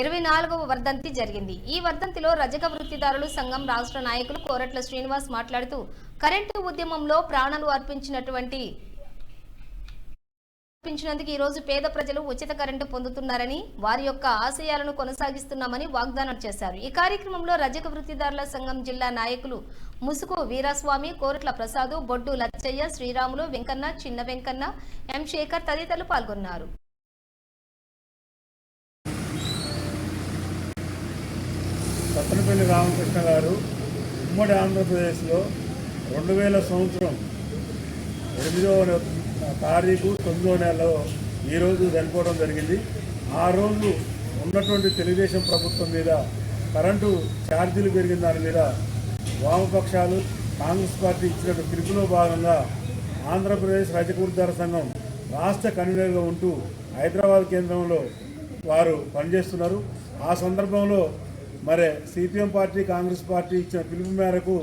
ఇరవై నాలుగవ వర్ధంతి జరిగింది. ఈ వర్ధంతిలో రజక వృత్తిదారులు సంఘం రాష్ట్ర నాయకులు కోరట్ల శ్రీనివాస్ మాట్లాడుతూ కరెంటు ఉద్యమంలో ప్రాణాలు అర్పించినటువంటి అర్పించినందుకు ఈ రోజు పేద ప్రజలు ఉచిత కరెంటు పొందుతున్నారని వారి యొక్క ఆశయాలను కొనసాగిస్తున్నామని వాగ్దానం చేశారు. ఈ కార్యక్రమంలో రజక వృత్తిదారుల సంఘం జిల్లా నాయకులు ముసుగు వీరస్వామి కోరట్ల ప్రసాదు బొడ్డు లచ్చయ్య శ్రీరాములు వెంకన్న చిన్న వెంకన్న ఎం శేఖర్ తదితరులు పాల్గొన్నారు. సత్తనపల్లి రామకృష్ణ గారు ఉమ్మడి ఆంధ్రప్రదేశ్లో రెండు వేల సంవత్సరం ఎనిమిదవ తారీఖు తొమ్మిదో నెలలో ఈరోజు చనిపోవడం జరిగింది. ఆ రోజు ఉన్నటువంటి తెలుగుదేశం ప్రభుత్వం మీద కరెంటు ఛార్జీలు పెరిగిన దాని మీద వామపక్షాలు కాంగ్రెస్ పార్టీ ఇచ్చిన పిలుపులో భాగంగా ఆంధ్రప్రదేశ్ రజకూర్దార సంఘం రాష్ట్ర కన్వీనర్గా ఉంటూ హైదరాబాద్ కేంద్రంలో వారు పనిచేస్తున్నారు. ఆ సందర్భంలో మరి సిపిఎం పార్టీ కాంగ్రెస్ పార్టీ ఇచ్చిన పిలుపు మేరకు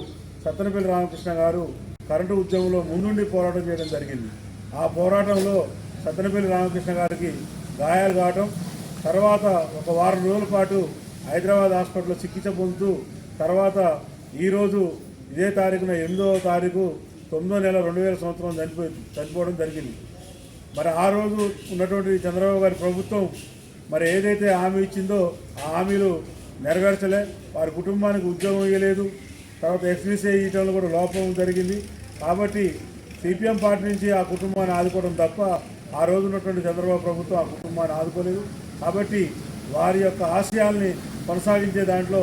సత్తనపల్లి రామకృష్ణ గారు కరెంటు ఉద్యమంలో ముందుండి పోరాటం చేయడం జరిగింది. ఆ పోరాటంలో సత్తనపల్లి రామకృష్ణ గారికి గాయాలు కావటం తర్వాత ఒక వారం రోజుల పాటు హైదరాబాద్ హాస్పిటల్లో చికిత్స పొందుతూ తర్వాత ఈరోజు ఇదే తారీఖున ఎనిమిదవ తారీఖు తొమ్మిదో నెల రెండు వేల సంవత్సరం చనిపోయి చనిపోవడం జరిగింది. మరి ఆ రోజు ఉన్నటువంటి చంద్రబాబు గారి ప్రభుత్వం మరి ఏదైతే హామీ ఇచ్చిందో ఆ హామీలు నెరవేర్చలే. వారి కుటుంబానికి ఉద్యోగం ఇవ్వలేదు తర్వాత ఎస్బీసీ ఇవ్వడంలో కూడా లోపం జరిగింది. కాబట్టి సిపిఎం పార్టీ నుంచి ఆ కుటుంబాన్ని ఆదుకోవడం తప్ప ఆ రోజు ఉన్నటువంటి చంద్రబాబు ప్రభుత్వం ఆ కుటుంబాన్ని ఆదుకోలేదు. కాబట్టి వారి యొక్క ఆశయాల్ని కొనసాగించే దాంట్లో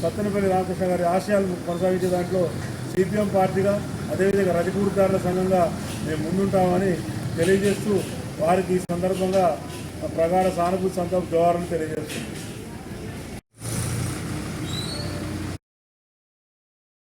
సత్తెనపల్లి రామకృష్ణ గారి ఆశయాలను కొనసాగించే దాంట్లో సిపిఎం పార్టీగా అదేవిధంగా రజకూరుదారుల సంఘంగా మేము ముందుంటామని తెలియజేస్తూ వారికి ఈ సందర్భంగా ప్రగాఢ సానుభూతి సంతం జోహారాలు తెలియజేస్తుంది